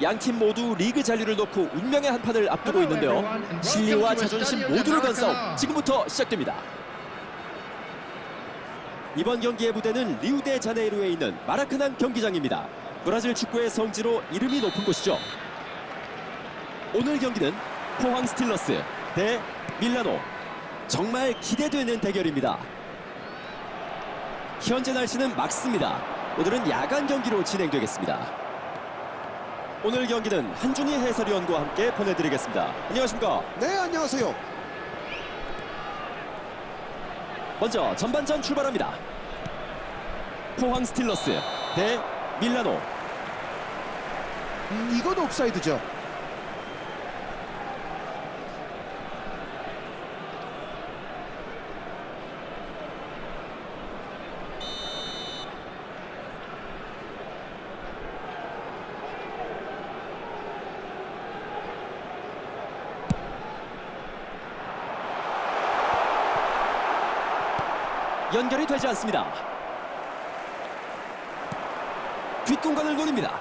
양팀 모두 리그 잔류를 놓고 운명의 한 판을 앞두고 있는데요. 실리와 자존심 모두를 건 싸움 지금부터 시작됩니다. 이번 경기의 무대는 리우데 자네이루에 있는 마라카낭 경기장입니다. 브라질 축구의 성지로 이름이 높은 곳이죠. 오늘 경기는 포항 스틸러스 대 밀라노. 정말 기대되는 대결입니다. 현재 날씨는 맑습니다. 오늘은 야간 경기로 진행되겠습니다. 오늘 경기는 한준희 해설위원과 함께 보내드리겠습니다. 안녕하십니까? 네, 안녕하세요. 먼저 전반전 출발합니다. 포항 스틸러스 대 밀라노. 음, 이건 옵사이드죠. 연결이 되지 않습니다. 뒷공간을 노립니다.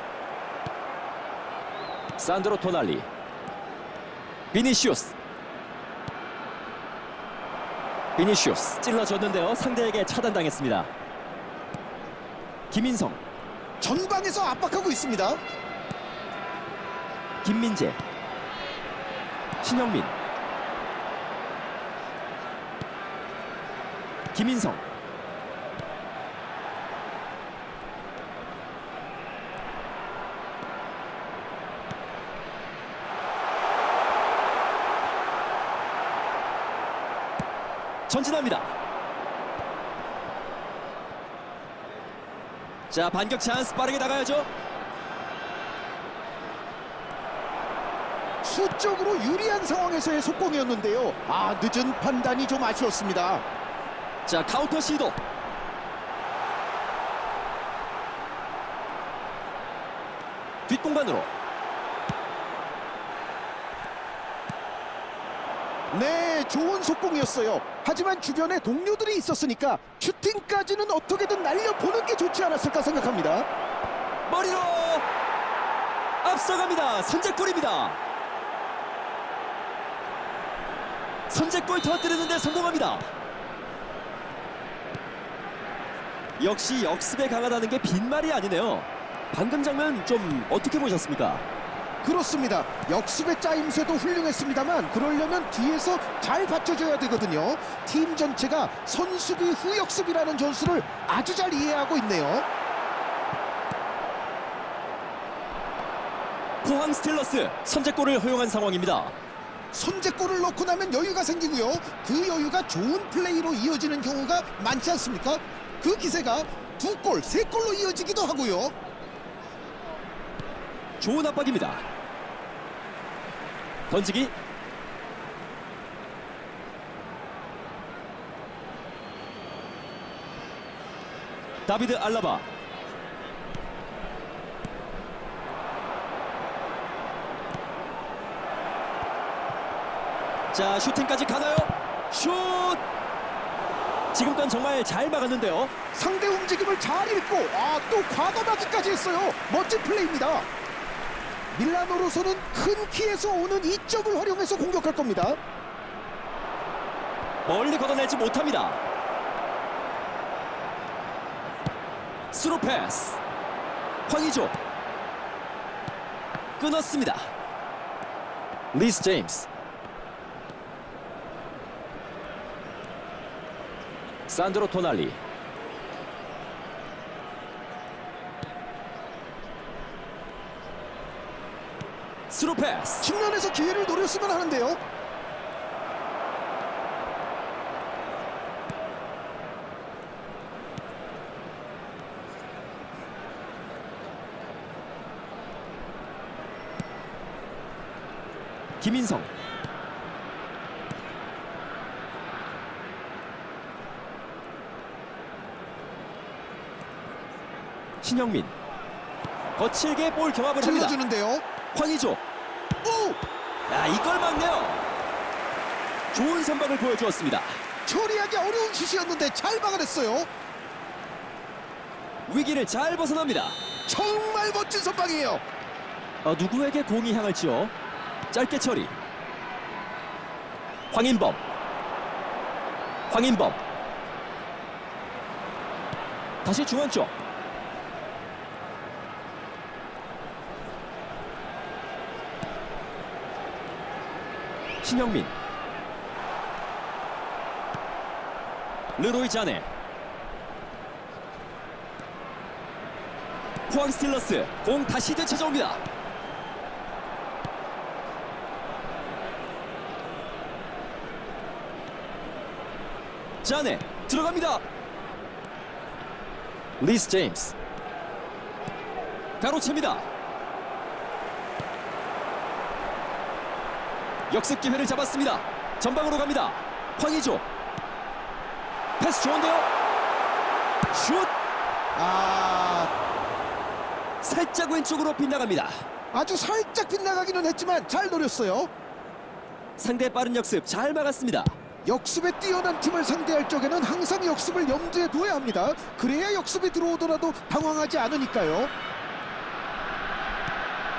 산드로 토날리. 비니시우스. 비니시우스 찔러줬는데요. 상대에게 차단당했습니다. 김인성, 전방에서 압박하고 있습니다. 김민재, 신영민, 김인성, 전진합니다. 자 반격 찬스 빠르게 나가야죠. 수적으로 유리한 상황에서의 속공이었는데요. 아, 늦은 판단이 좀 아쉬웠습니다. 자 카운터 시도. 뒷공간으로. 네, 좋은 속공이었어요. 하지만 주변에 동료들이 있었으니까 슈팅까지는 어떻게든 날려보는 게 좋지 않았을까 생각합니다. 머리로 앞서갑니다. 선제골입니다. 선제골 터뜨리는데 성공합니다 역시 역습에 강하다는 게 빈말이 아니네요 방금 장면 좀 어떻게 보셨습니까? 그렇습니다. 역습의 짜임새도 훌륭했습니다만 그러려면 뒤에서 잘 받쳐줘야 되거든요. 팀 전체가 선수비 후 역습이라는 전술을 아주 잘 이해하고 있네요. 포항 스틸러스 선제골을 허용한 상황입니다 선제골을 넣고 나면 여유가 생기고요. 그 여유가 좋은 플레이로 이어지는 경우가 많지 않습니까? 그 기세가 두 골, 세 골로 이어지기도 하고요. 좋은 압박입니다. 던지기. 다비드 알라바. 자, 슈팅까지 가나요? 슛! 지금 건 정말 잘 막았는데요. 상대 움직임을 잘 읽고 아 또 과감하기까지 했어요. 멋진 플레이입니다. 밀라노로서는 큰 키에서 오는 이점을 활용해서 공격할 겁니다. 멀리 걷어내지 못합니다. 스루 패스. 황희조. 끊었습니다. 리스 제임스. 산드로 토날리. 스루 패스. 측면에서 기회를 노렸으면 하는데요. 김인성. 신영민. 거칠게 볼 경합을 합니다. 찔러주는데요. 황희조. 오! 야, 이걸 막네요. 좋은 선방을 보여주었습니다. 처리하기 어려운 슛이었는데 잘 막아냈어요. 위기를 잘 벗어납니다. 정말 멋진 선방이에요. 어, 누구에게 공이 향할지요? 짧게 처리. 황인범. 황인범. 다시 중원 쪽. 신영민. 르로이 자네. 포항 스틸러스 공 다시 되찾아옵니다. 자네 들어갑니다. 리스 제임스 가로챕니다. 역습 기회를 잡았습니다. 전방으로 갑니다. 황희조 패스 좋은데요. 슛 아 살짝 왼쪽으로 빗나갑니다. 아주 살짝 빗나가기는 했지만 잘 노렸어요. 상대 빠른 역습 잘 막았습니다. 역습에 뛰어난 팀을 상대할 적에는 항상 역습을 염두에 둬야 합니다. 그래야 역습이 들어오더라도 당황하지 않으니까요.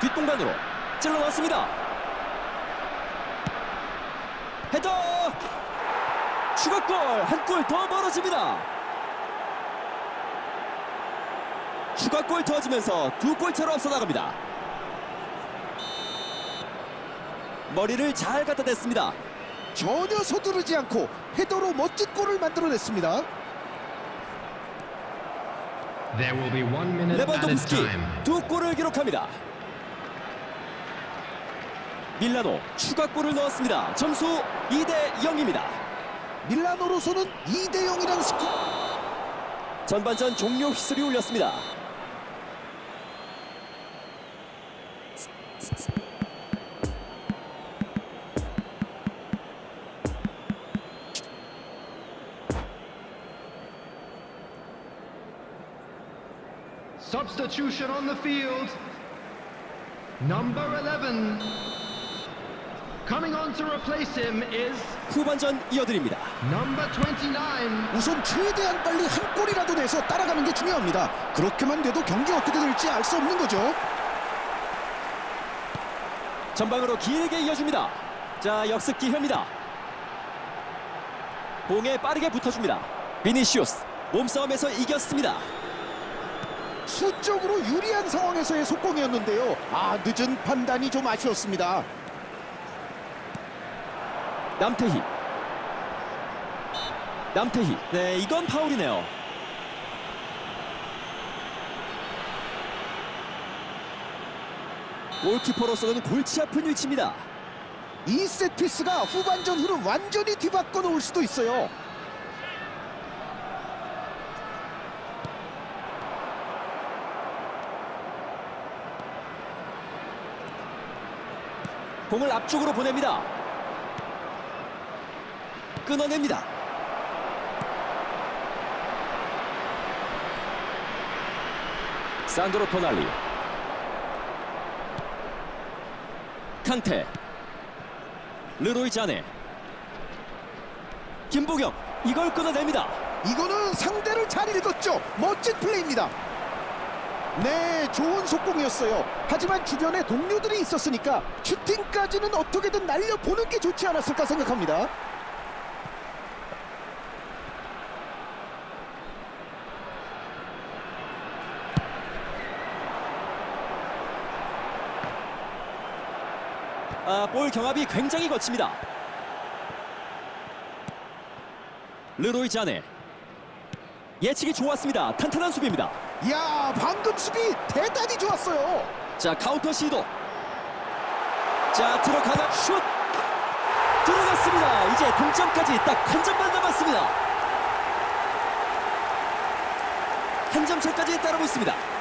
뒷공간으로 찔러 넣었습니다. 헤더! 추가골 한 골 더 멀어집니다. 추가골 더해지면서 두 골 차로 앞서 나갑니다. 머리를 잘 갖다 댔습니다. 전혀 서두르지 않고 헤더로 멋진 골을 만들어냈습니다. 레반도프스키. 두 골을 기록합니다. 밀라노 추가골을 넣었습니다. 점수 2대 0입니다. 밀라노로서는 2대 0이라는 스코 전반전 종료 휘슬이 울렸습니다. Substitution on the field. Number 11. Coming on to replace him is 후반전 이어드립니다. number 29. 우선 최대한 빨리 한 골이라도 내서 따라가는 게 중요합니다. 그렇게만 돼도 경기 어떻게 될지 알 수 없는 거죠. 전방으로 길게 이어줍니다. 자 역습 기회입니다. 공에 빠르게 붙어줍니다. 비니시우스 몸싸움에서 이겼습니다. 수적으로 유리한 상황에서의 속공이었는데요. 아 늦은 판단이 좀 아쉬웠습니다. 남태희 남태희 네 이건 파울이네요. 골키퍼로서는 골치 아픈 위치입니다. 이 세트피스가 후반전 흐름 완전히 뒤바꿔 놓을 수도 있어요. 공을 앞쪽으로 보냅니다. 끊어냅니다. 산드로 토날리 칸테 르로이 자네 김보경 이걸 끊어냅니다. 이거는 상대를 잘 읽었죠. 멋진 플레이입니다. 네, 좋은 속공이었어요. 하지만 주변에 동료들이 있었으니까 슈팅까지는 어떻게든 날려보는 게 좋지 않았을까 생각합니다. 아, 볼 경합이 굉장히 거칩니다. 르로이 자네 예측이 좋았습니다. 탄탄한 수비입니다. 이야, 방금 수비 대단히 좋았어요. 자 카운터 시도 자 들어가나 슛 들어갔습니다 이제 동점까지 딱 한 점만 남았습니다 한 점 차까지 따르고 있습니다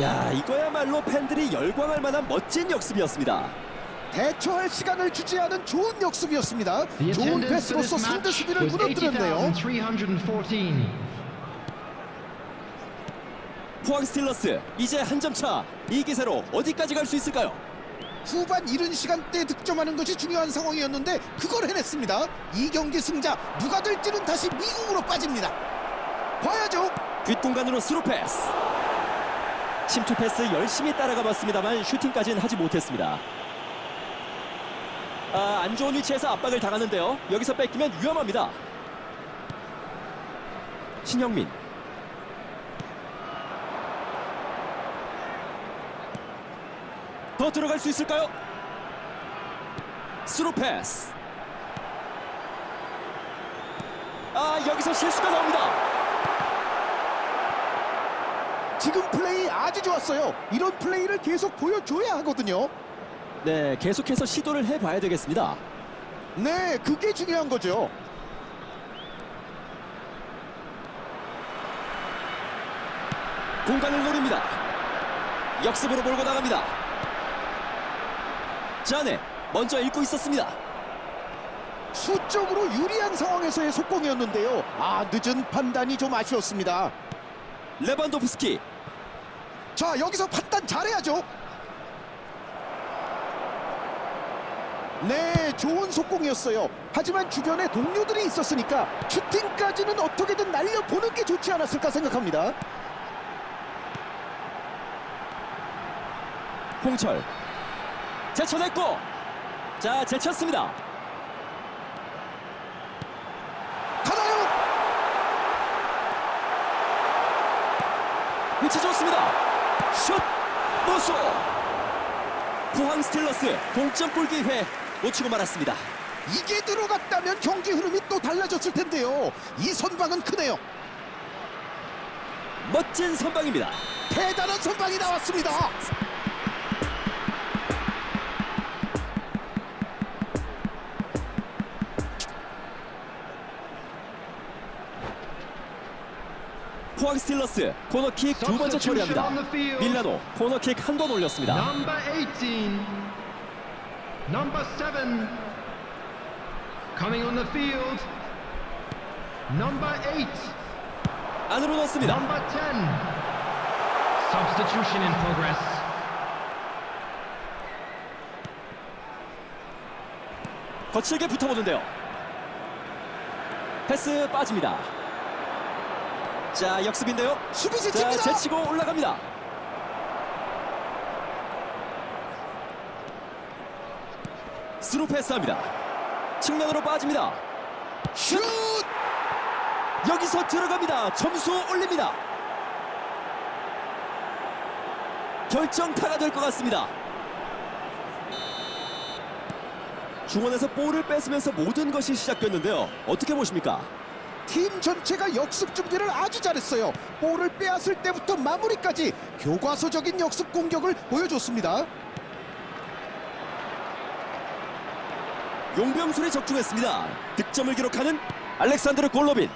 야 이거야말로 팬들이 열광할 만한 멋진 역습이었습니다 대처할 시간을 주지 않은 좋은 역습이었습니다. 좋은 패스로서 상대 수비를 무너뜨렸네요. 80,314. 포항 스틸러스 이제 한 점 차 이 기세로 어디까지 갈 수 있을까요? 후반 이른 시간대에 득점하는 것이 중요한 상황이었는데 그걸 해냈습니다. 이 경기 승자 누가 될지는 다시 미국으로 빠집니다. 봐야죠. 뒷공간으로 스루 패스 침투 패스 열심히 따라가 봤습니다만 슈팅까지는 하지 못했습니다. 아, 안 좋은 위치에서 압박을 당하는데요. 여기서 뺏기면 위험합니다. 신영민. 더 들어갈 수 있을까요? 스루 패스. 아, 여기서 실수가 나옵니다. 지금 플레이 아주 좋았어요. 이런 플레이를 계속 보여줘야 하거든요. 네, 계속해서 시도를 해봐야 되겠습니다. 네, 그게 중요한 거죠. 공간을 노립니다. 역습으로 몰고 나갑니다. 자네 먼저 읽고 있었습니다. 수적으로 유리한 상황에서의 속공이었는데요. 아, 늦은 판단이 좀 아쉬웠습니다. 레반도프스키 자, 여기서 판단 잘해야죠. 네, 좋은 속공이었어요. 하지만 주변에 동료들이 있었으니까 슈팅까지는 어떻게든 날려보는 게 좋지 않았을까 생각합니다. 홍철 제쳐냈고 자 제쳤습니다. 가나요? 위치 좋습니다. 슛 노소 포항 스틸러스 동점골 기회 놓치고 말았습니다. 이게 들어갔다면 경기 흐름이 또 달라졌을 텐데요. 이 선방은 크네요. 멋진 선방입니다. 대단한 선방이 나왔습니다. 포항 스틸러스 코너킥 두 번째 처리합니다. 밀라노 코너킥 한 번 올렸습니다. Number 18. Number 7. Coming on the field. Number 8. 안으로 넣습니다. Number 10. Substitution in progress. 거칠게 붙어보는데요. 패스 빠집니다. 자 역습인데요. 수비 자 제치입니다. 제치고 올라갑니다. 스루 패스합니다. 측면으로 빠집니다. 슛! 여기서 들어갑니다. 점수 올립니다. 결정타가 될 것 같습니다. 중원에서 볼을 뺏으면서 모든 것이 시작됐는데요. 어떻게 보십니까? 팀 전체가 역습 준비를 아주 잘했어요. 볼을 빼앗을 때부터 마무리까지 교과서적인 역습 공격을 보여줬습니다. 용병술이 적중했습니다. 득점을 기록하는 알렉산드르 골로빈.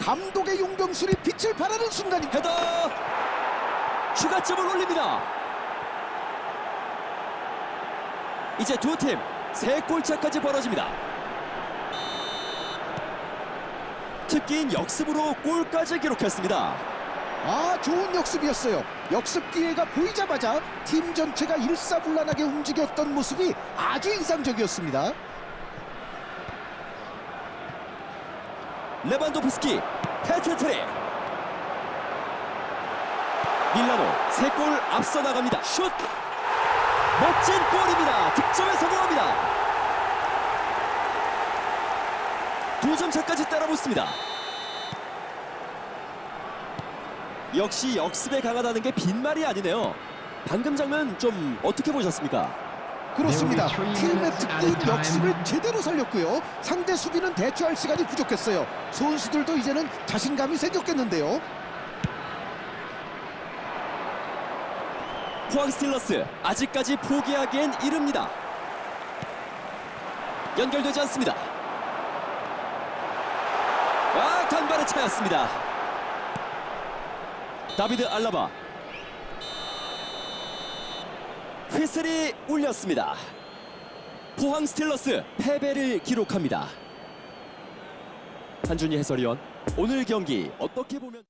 감독의 용병술이 빛을 발하는 순간입니다. 헤더! 추가점을 올립니다. 이제 두 팀 세 골차까지 벌어집니다. 특기인 역습으로 골까지 기록했습니다. 아 좋은 역습이었어요. 역습 기회가 보이자마자 팀 전체가 일사불란하게 움직였던 모습이 아주 인상적이었습니다. 레반도프스키 헤트트릭 밀라노 세 골 앞서 나갑니다 슛 멋진 골입니다 득점에 성공합니다 두 점 차까지 따라붙습니다 역시 역습에 강하다는 게 빈말이 아니네요 방금 장면 좀 어떻게 보셨습니까? 그렇습니다. 팀의 time. 역습을 제대로 살렸고요. 상대 수비는 대처할 시간이 부족했어요. 선수들도 이제는 자신감이 생겼겠는데요. 포항 스틸러스 아직까지 포기하기엔 이릅니다. 연결되지 않습니다. 아 간발의 차였습니다. 다비드 알라바 휘슬이 울렸습니다. 포항 스틸러스 패배를 기록합니다. 한준희 해설위원 오늘 경기 어떻게 보면